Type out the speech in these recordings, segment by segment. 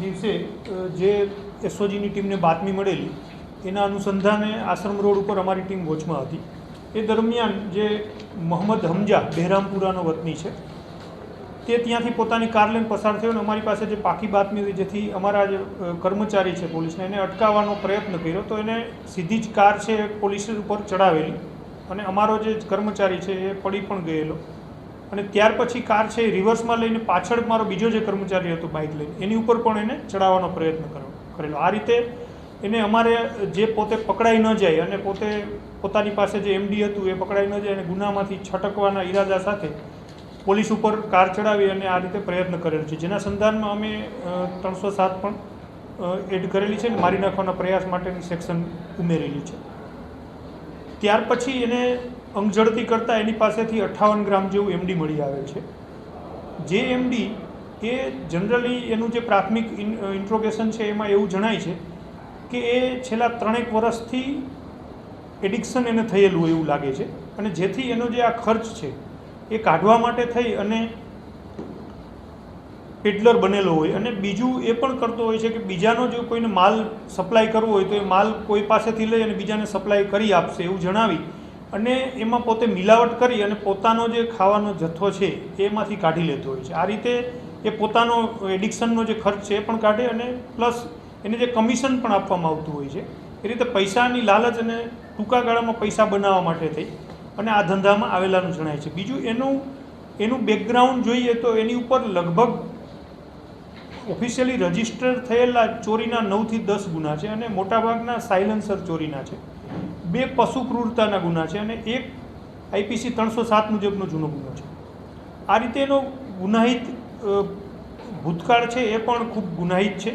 દિવસે જે એસઓજીની ટીમને બાતમી મળેલી, એના અનુસંધાને આશ્રમ રોડ ઉપર અમારી ટીમ વોચમાં હતી. એ દરમિયાન જે મોહમ્મદ હમજા બહેરામપુરાનો વતની છે, તે ત્યાંથી પોતાની કાર લઈને પસાર થયો અને અમારી પાસે જે પાકી બાતમી હતી, જેથી અમારા જે કર્મચારી છે પોલીસને, એને અટકાવવાનો પ્રયત્ન કર્યો, તો એને સીધી જ કાર છે પોલીસ ઉપર ચડાવેલી અને અમારો જે કર્મચારી છે એ પડી પણ ગયેલો. અને ત્યાર પછી કાર છે એ રિવર્સમાં લઈને પાછળ મારો બીજો જે કર્મચારી હતો બાઇક લઈને, એની ઉપર પણ એને ચડાવવાનો પ્રયત્ન કરેલો. આ રીતે એને અમારે જે પોતે પકડાઈ ન જાય અને પોતે પોતાની પાસે જે એમડી હતું એ પકડાઈ ન જાય અને ગુનામાંથી છટકવાના ઈરાદા સાથે પોલીસ ઉપર કાર ચડાવી અને આ રીતે પ્રયત્ન કરેલો છે. જેના સંધાનમાં અમે ત્રણસો સાત પણ એડ કરેલી છે અને મારી નાખવાના પ્રયાસ માટેની સેક્શન ઉમેરેલી છે. ત્યાર પછી એને અંગઝડતી કરતાં એની પાસેથી અઠ્ઠાવન ગ્રામ જેવું એમડી મળી આવે છે. જે એમડી એ જનરલી એનું જે પ્રાથમિક ઇન્ટ્રોગેશન છે એમાં એવું જણાય છે કે એ છેલ્લા ત્રણેક વર્ષથી એડિક્શન એને થયેલું હોય એવું લાગે છે. અને જેથી એનો જે આ ખર્ચ છે એ કાઢવા માટે થઈ અને પેડલર બનેલો હોય. અને બીજું એ પણ કરતો હોય છે કે બીજાનો જો કોઈને માલ સપ્લાય કરવો હોય તો એ માલ કોઈ પાસેથી લઈ અને બીજાને સપ્લાય કરી આપશે એવું જણાવી અને એમાં પોતે મિલાવટ કરી અને પોતાનો જે ખાવાનો જથ્થો છે, એમાંથી કાઢી લેતો હોય છે. આ રીતે એ પોતાનો એડિક્શનનો જે ખર્ચ છે એ પણ કાઢે અને પ્લસ એને જે કમિશન પણ આપવામાં આવતું હોય છે, એ રીતે પૈસાની લાલચ અને ટૂંકા ગાળામાં પૈસા બનાવવા માટે થઈ અને આ ધંધામાં આવેલાનું જણાય છે. બીજું એનું એનું બેકગ્રાઉન્ડ જોઈએ તો એની ઉપર લગભગ ઓફિશિયલી રજિસ્ટર થયેલા ચોરીના નવથી દસ ગુના છે અને મોટાભાગના સાયલન્સર ચોરીના છે. બે પશુ ક્રૂરતાના ગુના છે અને એક આઈપીસી ત્રણસો સાત મુજબનો જૂનો ગુનો છે. આ રીતે એનો ગુનાહિત ભૂતકાળ છે એ પણ ખૂબ ગુનાહિત છે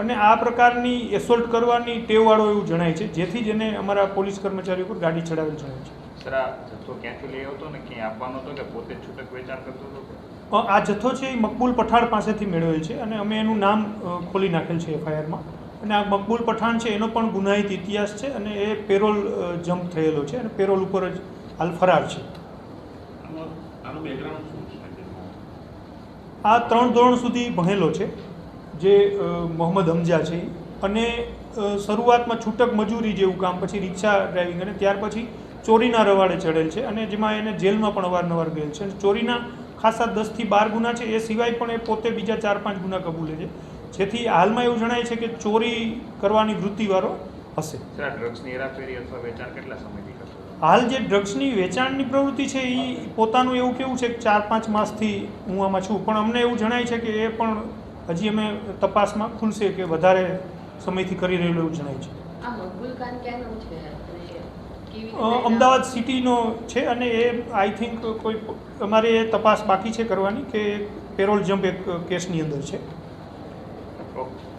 અને આ પ્રકારની એસોલ્ટ કરવાની ટેવવાળો એવું જણાય છે જેથી જ એને અમારા પોલીસ કર્મચારીઓ પર ગાડી ચડાવેલ જણાય છે. સર આ જથ્થો ક્યાંથી લઈ આવતો ને ક્યાંય આપવાનો હતો કે પોતે છૂટક વેચાણ કરતો હતો? આ જથ્થો છે એ મકબૂલ પઠાણ પાસેથી મેળવેલ છે અને અમે એનું નામ ખોલી નાખેલ છે એફઆઈઆરમાં. અને આ મકબૂલ પઠાણ છે એનો પણ ગુનાહિત ઇતિહાસ છે અને એ પેરોલ જમ્પ થયેલો છે અને પેરોલ ઉપર જ હાલ ફરાર છે. આ ત્રણ ધોરણ સુધી ભણેલો છે જે મોહમ્મદ હમજા છે અને શરૂઆતમાં છૂટક મજૂરી જેવું કામ પછી રિક્ષા ડ્રાઇવિંગ અને ત્યાર પછી ચોરીના રવાડે ચડેલ છે અને જેમાં એને જેલમાં પણ અવારનવાર ગયેલ છે. અને ચોરીના ખાસા દસથી બાર ગુના છે એ સિવાય પણ એ પોતે બીજા ચાર પાંચ ગુના કબૂલે છે. જેથી હાલમાં એવું જણાય છે કે ચોરી કરવાની વૃત્તિવાળો હશે. ડ્રગ્સની હેરાફેરી અથવા વેચાણ કેટલા સમયથી હાલ જે ડ્રગ્સની વેચાણની પ્રવૃત્તિ છે એ પોતાનું એવું કેવું છે કે ચાર પાંચ માસથી હું આમાં છું. પણ અમને એવું જણાય છે કે એ પણ હજી અમે તપાસમાં ખુલશે કે વધારે સમયથી કરી રહેલું એવું જણાય છે. અમદાવાદ સિટીનો છે અને એ આઈ થિંક કોઈ અમારે એ તપાસ બાકી છે કરવાની કે પેરોલ જમ્પ એક કેસની અંદર છે. Oh.